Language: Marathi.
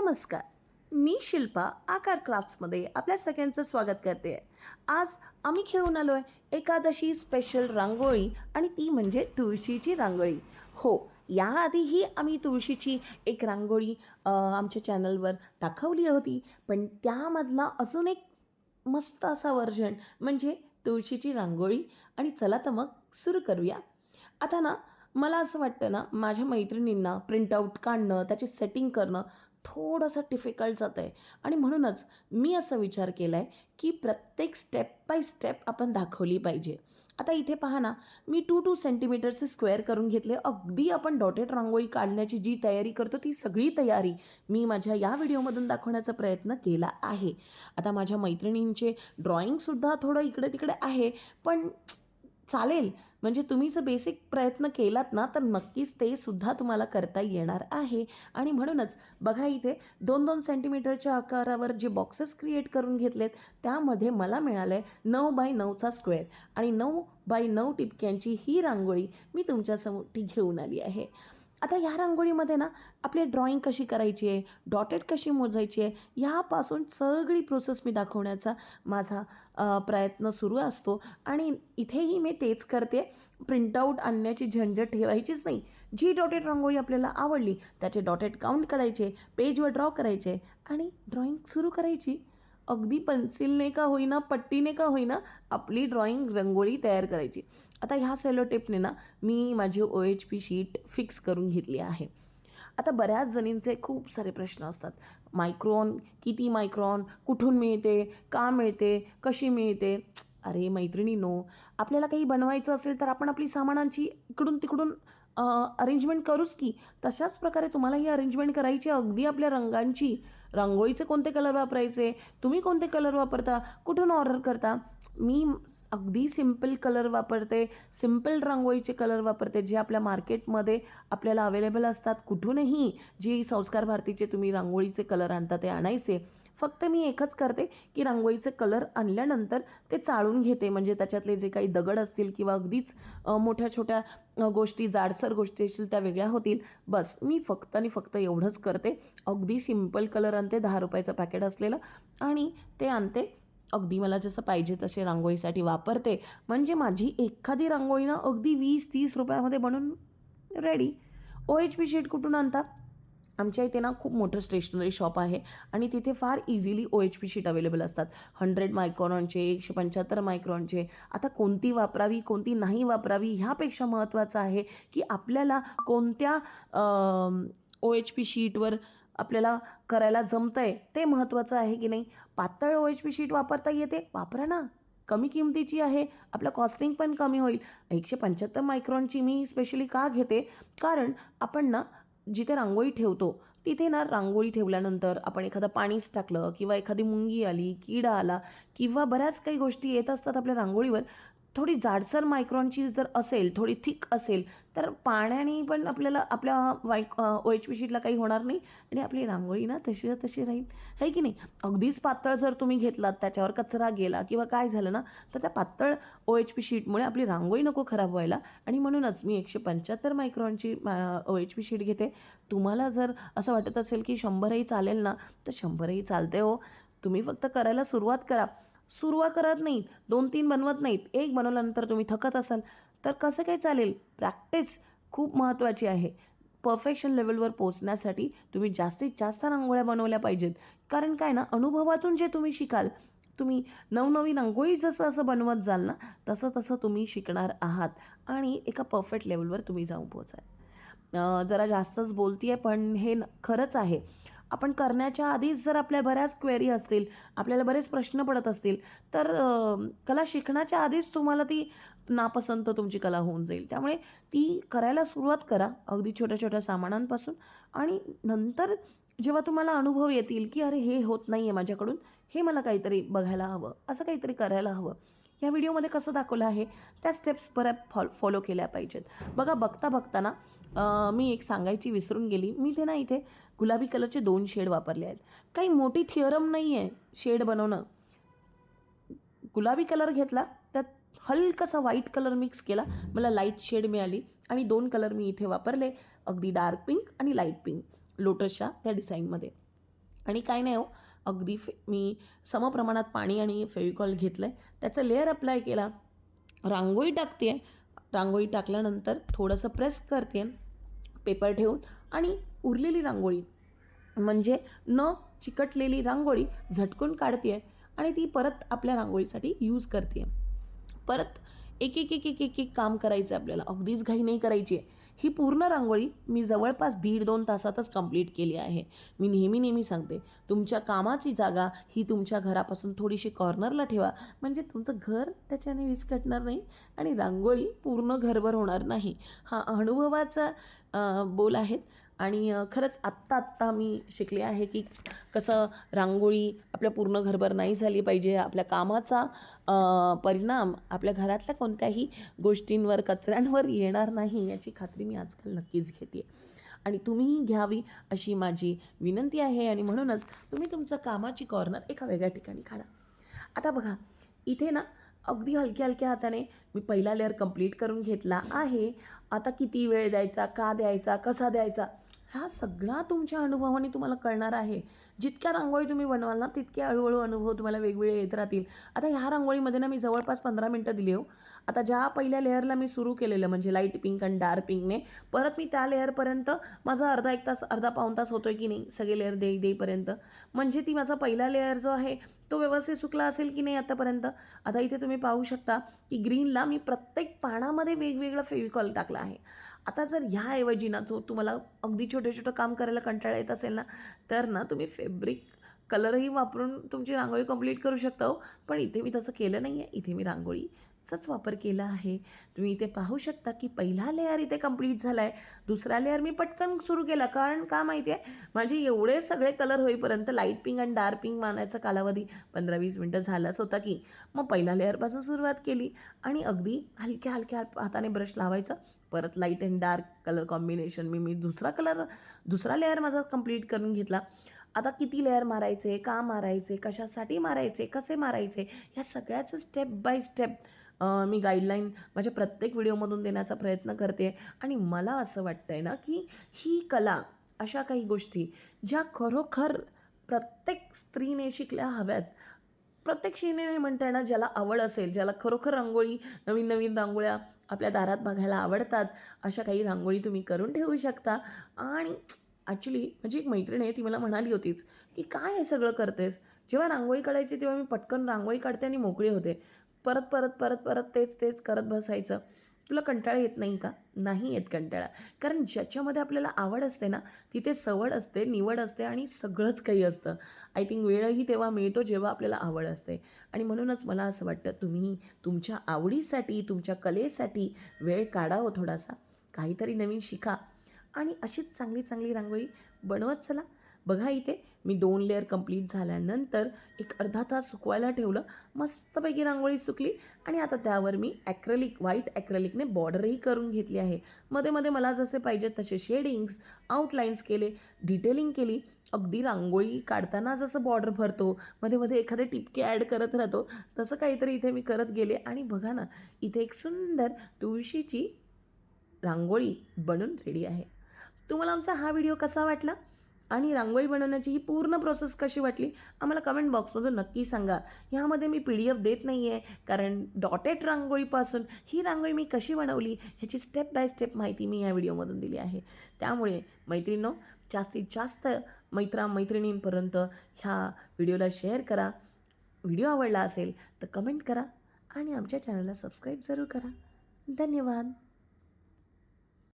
नमस्कार. मी शिल्पा आकार क्राफ्ट्समध्ये आपल्या सगळ्यांचं स्वागत करते. आज आम्ही घेऊन आलो आहे एकादशी स्पेशल रांगोळी आणि ती म्हणजे तुळशीची रांगोळी. हो याआधीही आम्ही तुळशीची एक रांगोळी आमच्या चॅनलवर दाखवली होती. पण त्यामधला अजून एक मस्त असा वर्जन म्हणजे तुळशीची रांगोळी. आणि चला तर मग सुरू करूया. आता ना मला असं वाटतं ना माझ्या मैत्रिणींना प्रिंटआउट काढणं त्याची सेटिंग करणं थोडंसं डिफिकल्ट जातं आहे आणि म्हणूनच मी असा विचार केला आहे की प्रत्येक स्टेप बाय स्टेप आपण दाखवली पाहिजे. आता इथे पहा ना मी टू टू सेंटीमीटरचे स्क्वेअर करून घेतले. अगदी आपण डॉटेड रांगोळी काढण्याची जी तयारी करतो ती सगळी तयारी मी माझ्या या व्हिडिओमधून दाखवण्याचा प्रयत्न केला आहे. आता माझ्या मैत्रिणींचे ड्रॉइंगसुद्धा थोडं इकडे तिकडे आहे पण चालेल. म्हणजे तुम्ही जर बेसिक प्रयत्न केलात ना तर नक्कीच ते सुद्धा तुम्हाला करता येणार आहे. आणि म्हणूनच बघा इथे दोन दोन सेंटीमीटरच्या आकारावर जे बॉक्सेस क्रिएट करून घेतलेत त्यामध्ये मला मिळालं आहे नऊ बाय नऊचा स्क्वेअर आणि नऊ बाय नऊ टिपक्यांची ही रांगोळी मी तुमच्यासमोर ती घेऊन आली आहे. आता ह्या रांगोळीमध्ये ना आपली ड्रॉईंग कशी करायची आहे डॉटेड कशी मोजायची आहे ह्यापासून सगळी प्रोसेस मी दाखवण्याचा माझा प्रयत्न सुरू असतो. आणि इथेही मी तेच करते. प्रिंटआउट आणण्याची झंझट ठेवायचीच नाही. जी डॉटेड रांगोळी आपल्याला आवडली त्याचे डॉटेड काउंट करायचे पेजवर ड्रॉ करायचे आणि ड्रॉईंग सुरू करायची. अगदी पेन्सिलने का होईना पट्टीने का होईना आपली ड्रॉईंग रंगोळी तयार करायची. आता ह्या सेलो टेपने ना मी माझी O H P sheet fix करून घेतली आहे. आता बऱ्याच जणींचे खूप सारे प्रश्न असतात. मायक्रॉन किती मायक्रॉन कुठून मिळते का मिळते कशी मिळते? अरे मैत्रिणीनो आपल्याला काही बनवायचं असेल तर आपण आपली सामानांची इकडून तिकडून अरेंजमेंट करूच की? तशाच प्रकारे तुम्हाला ही अरेंजमेंट करायची अगदी आपल्या रंगांची. रांगोळीचे कोणते कलर वापरायचे? तुम्ही कोणते कलर वापरता? कुठून ऑर्डर करता? मी अगदी सिंपल कलर वापरते. सिंपल रांगोळीचे कलर वापरते जे आपल्या मार्केटमध्ये आपल्याला अवेलेबल असतात. कुठूनही जी संस्कार भारतीचे तुम्ही रांगोळीचे कलर आणता ते आणायचे. फक्त मी एकच करते की रांगोळीचे कलर आणल्यानंतर ते चाळून घेते. म्हणजे त्याच्यातले जे काही दगड असतील किंवा अगदीच मोठ्या छोट्या गोष्टी जाडसर गोष्टी असतील त्या वेगळ्या होतील. बस मी फक्त आणि फक्त एवढंच करते. अगदी सिंपल कलर आणते दहा रुपयाचं पॅकेट असलेलं आणि ते आणते. अगदी मला जसं पाहिजे तसे रांगोळीसाठी वापरते. म्हणजे माझी एखादी रांगोळी ना अगदी वीस तीस रुपयामध्ये बनून ready O H P sheet कुठून आणता? आमच्या इथे ना खूप मोठं स्टेशनरी शॉप आहे आणि तिथे फार easily O H P sheet available असतात. हंड्रेड मायक्रॉनचे एकशे पंच्याहत्तर मायक्रॉनचे आता कोणती वापरावी कोणती नाही वापरावी ह्यापेक्षा महत्त्वाचं आहे की आपल्याला कोणत्या ओ एच पी शीटवर आपल्याला करायला जमतं आहे ते महत्त्वाचं आहे की नाही? पातळ ओ एच पी शीट वापरता येते? वापरा ना. कमी किमतीची आहे. आपलं कॉस्टिंग पण कमी होईल. एकशे पंच्याहत्तर मायक्रॉनची मी स्पेशली का घेते? कारण आपण ना जिथे रांगोळी ठेवतो तिथे ना रांगोळी ठेवल्यानंतर आपण एखादं पाणीच टाकलं किंवा एखादी मुंगी आली किडा आला किंवा बऱ्याच काही गोष्टी येत असतात आपल्या रांगोळीवर थोडी जाडसर मायक्रॉनची जर असेल थोडी थिक असेल तर पाण्याने पण आपल्याला आपल्या वाय ओ एच पी शीटला काही होणार नाही आणि आपली रांगोळी ना तशी तशी राहील. आहे की नाही? अगदीच पातळ जर तुम्ही घेतलात त्याच्यावर कचरा गेला किंवा काय झालं ना तर त्या पातळ ओ एच पी शीटमुळे आपली रांगोळी नको खराब व्हायला आणि म्हणूनच मी एकशे पंच्याहत्तर मायक्रॉनची ओ एच पी शीट घेते. तुम्हाला जर असं वाटत असेल की शंभरही चालेल ना तर शंभरही चालते हो. तुम्ही फक्त करायला सुरुवात करा. सुरुवात करत नाहीत. दोन तीन बनवत नाहीत. एक बनवल्यानंतर तुम्ही थकत असाल तर कसं काय चालेल? प्रॅक्टिस खूप महत्त्वाची आहे. परफेक्शन लेवलवर पोचण्यासाठी तुम्ही जास्तीत जास्त रांगोळ्या बनवल्या पाहिजेत. कारण काय ना अनुभवातून जे तुम्ही शिकाल तुम्ही नवनवीन रांगोळी जसं असं बनवत जाल ना तसं तसं तुम्ही शिकणार आहात आणि एका परफेक्ट लेवलवर तुम्ही जाऊन पोचाल जरा जास्तच बोलती आहे पण हे खरंच आहे. आपण करण्याच्या आधीच जर आपल्या बऱ्याच क्वेरी असतील आपल्याला बरेच प्रश्न पडत असतील तर कला शिकण्याच्या आधीच तुम्हाला ती नापसंत तुमची कला होऊन जाईल. त्यामुळे ती करायला सुरुवात करा अगदी छोट्या छोट्या सामानांपासून आणि नंतर जेव्हा तुम्हाला अनुभव येतील की अरे हे होत नाही आहे माझ्याकडून हे मला काहीतरी बघायला हवं असं काहीतरी करायला हवं या व्हिडिओमध्ये कसं दाखवलं आहे त्या स्टेप्स परत फॉ फॉलो केल्या पाहिजेत. बघा बघता बघताना मी एक सांगायची विसरून गेली. मी ते ना इथे गुलाबी कलरचे दोन शेड वापरले आहेत. काही मोठी थिअरम नाही आहे शेड बनवणं. गुलाबी कलर घेतला त्यात हलकासा व्हाईट कलर मिक्स केला मला लाइट शेड मिळाली आणि दोन कलर मी इथे वापरले अगदी डार्क पिंक आणि लाइट पिंक लोटसच्या त्या डिझाईनमध्ये आणि काय नाही हो अगदी फे मी समप्रमाणात पाणी आणि फेविकॉल घेतलं आहे त्याचा लेअर अप्लाय केला. रांगोळी टाकते आहे रांगोळी टाकल्यानंतर थोडंसं प्रेस करते पेपर ठेवून आणि उरलेली रांगोळी म्हणजे न चिकटलेली रांगोळी झटकून काढते आहे आणि ती परत आपल्या रांगोळीसाठी यूज करते परत एक एक एक एक एक एक काम करायचं आहे आपल्याला. अगदीच घाई नाही करायची आहे ही पूर्ण रांगोळी मी जवळपास दीड दोन तासातच कंप्लीट केली आहे. मी नेहमी नेहमी सांगते तुमच्या कामाची जागा ही तुमच्या घरापासून थोडीशी कॉर्नरला ठेवा. म्हणजे तुमचं घर त्याच्याने विस्कटणार नाही आणि रांगोळी पूर्ण घरभर होणार नाही. हा अनुभवाचा बोल आहेत. आणि खरंच आत्ता आत्ता मी शिकले आहे की कसं रांगोळी आपल्या पूर्ण घरभर नाही झाली पाहिजे. आपल्या कामाचा परिणाम आपल्या घरातल्या कोणत्याही गोष्टींवर कचऱ्यांवर येणार नाही याची खात्री मी आजकाल नक्कीच घेते. आणि तुम्हीही घ्यावी अशी माझी विनंती आहे आणि म्हणूनच तुम्ही तुमचं कामाची कॉर्नर एका वेगळ्या ठिकाणी काढा. आता बघा इथे ना अगदी हलक्या हलक्या हाताने मी पहिला लेअर कंप्लीट करून घेतला आहे. आता किती वेळ द्यायचा का द्यायचा कसा द्यायचा? हा सगळा तुमच्या अनुभवाने तुम्हाला कळणार आहे. जितक्या रांगोळी तुम्ही बनवाल ना तितके हळूहळू अनुभव तुम्हाला वेगवेगळे येत राहतील. आता ह्या रांगोळीमध्ये ना मी जवळपास पंधरा मिनटं दिली हो. आता ज्या पहिल्या लेअरला मी सुरू केलेलं म्हणजे लाइट पिंक आणि डार्क पिंकने परत मी त्या लेअरपर्यंत माझा अर्धा एक तास अर्धा पाऊण तास होतोय की नाही सगळे लेअर देई देईपर्यंत म्हणजे ती माझा पहिला लेअर जो आहे तो व्यवस्थित सुकला असेल की नाही आतापर्यंत? आता इथे तुम्ही पाहू शकता की ग्रीनला मी प्रत्येक पानामध्ये वेगवेगळं फेविकॉल टाकला आहे. आता जर ह्याऐवजी ना तो तुम्हाला अगदी छोटे छोटं काम करायला कंटाळा येत असेल ना तर ना तुम्ही फे फेब्रिक कलरही वापरून तुमची रांगोळी कंप्लीट करू शकता हो. पण इथे मी तसं केलं नाही आहे इथे मी रांगोळीचाच वापर केला आहे. तुम्ही इथे पाहू शकता की पहिला लेअर इथे कंप्लीट झाला आहे दुसरा लेअर मी पटकन सुरू केला. कारण का माहिती आहे माझे एवढे सगळे कलर होईपर्यंत लाइट पिंक आणि डार्क पिंक मानायचा कालावधी पंधरा वीस मिनटं झालाच होता की. मग पहिला लेअरपासून सुरुवात केली. आणि अगदी हलक्या हलक्या हाताने ब्रश लावायचा. परत light and dark colour combination मी मी दुसरा कलर दुसरा लेअर माझा कंप्लीट करून घेतला. आता किती लेअर मारायचे का मारायचे कशासाठी मारायचे कसे मारायचे ह्या सगळ्याचं स्टेप बाय स्टेप मी गाईडलाईन माझ्या प्रत्येक व्हिडिओमधून देण्याचा प्रयत्न करते. आणि मला असं वाटतं आहे ना की ही कला अशा काही गोष्टी ज्या खरोखर प्रत्येक स्त्रीने शिकल्या हव्यात. प्रत्येक स्त्रीने म्हणता येणार ज्याला आवड असेल ज्याला खरोखर रांगोळी नवीन नवीन रांगोळ्या आपल्या दारात बघायला आवडतात अशा काही रांगोळी तुम्ही करून ठेवू शकता. आणि ॲक्च्युली माझी एक मैत्रीण आहे ती मला म्हणाली होतीच की काय हे सगळं करतेस? जेव्हा रांगोळी काढायची तेव्हा मी पटकन रांगोळी काढते आणि मोकळी होते. परत परत परत परत तेच तेच करत बसायचं. तुला कंटाळा येत नाही का? नाही येत कंटाळा. कारण ज्याच्यामध्ये आपल्याला आवड असते ना तिथे सवड असते निवड असते आणि सगळंच काही असतं. आय थिंक वेळही तेव्हा मिळतो जेव्हा आपल्याला आवड असते. आणि म्हणूनच मला असं वाटतं तुम्ही तुमच्या आवडीसाठी तुमच्या कलेसाठी वेळ काढावं थोडासा. काहीतरी नवीन शिका. आणि अशीच चांगली चांगली रांगोळी बनवत चला. बघा इथे मी दोन लेअर कंप्लीट झाल्यानंतर एक अर्धा तास सुकवायला ठेवलं. मस्तपैकी रांगोळी सुकली आणि आता त्यावर मी ॲक्रेलिक व्हाईट ॲक्रेलिकने बॉर्डरही करून घेतली आहे. मध्ये मध्ये मला जसे पाहिजे तसे शेडिंग्स आउटलाईन्स केले डिटेलिंग केली. अगदी रांगोळी काढताना जसं बॉर्डर भरतो मध्ये मध्ये एखादे टिपके ॲड करत राहतो तसं काहीतरी इथे मी करत गेले. आणि बघा ना इथे एक सुंदर तुळशीची रांगोळी बनून रेडी आहे. तुम्हाला आमचा हा व्हिडिओ कसा वाटला? आणि रांगोळी बनवण्याची ही पूर्ण प्रोसेस कशी वाटली? आम्हाला कमेंट बॉक्समधून नक्की सांगा. ह्यामध्ये मी पी डी एफ देत नाही आहे कारण डॉटेड रांगोळीपासून ही रांगोळी मी कशी बनवली ह्याची स्टेप बाय स्टेप माहिती मी या व्हिडिओमधून दिली आहे. त्यामुळे मैत्रिणींनो जास्तीत जास्त मैत्रा मैत्रिणींपर्यंत ह्या व्हिडिओला शेअर करा. व्हिडिओ आवडला असेल तर कमेंट करा आणि आमच्या चॅनलला सबस्क्राईब जरूर करा. धन्यवाद.